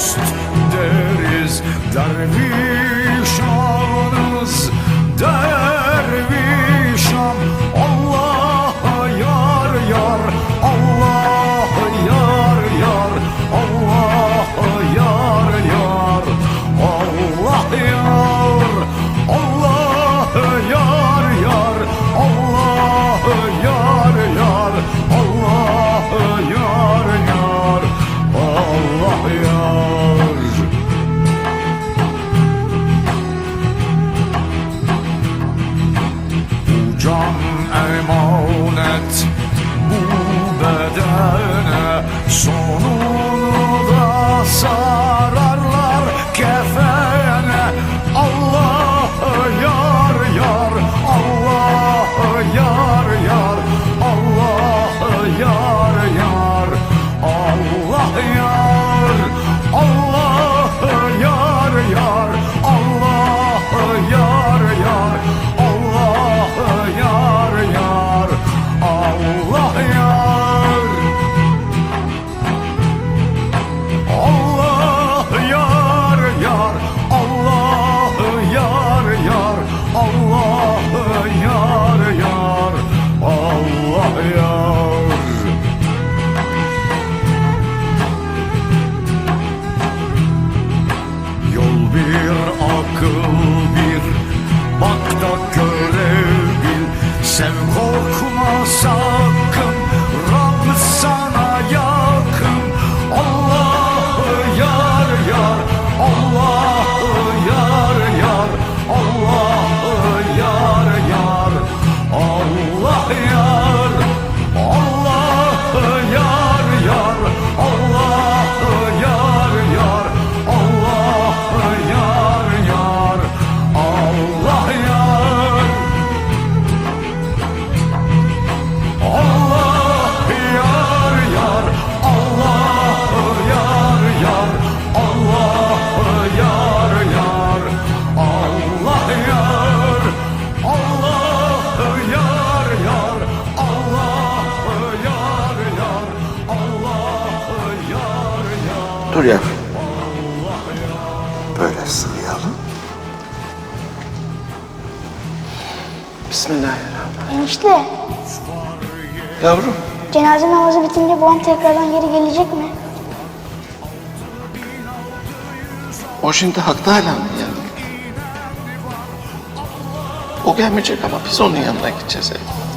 dost deriz Derviş I'm on it. Sarah Dur ya. Böyle sıvayalım. Bismillahirrahmanirrahim. Enişte. Yavrum. Cenaze namazı bitince babam tekrardan geri gelecek mi? O şimdi haklı hala mı yani? O gelmeyecek ama biz onun yanına gideceğiz elbette.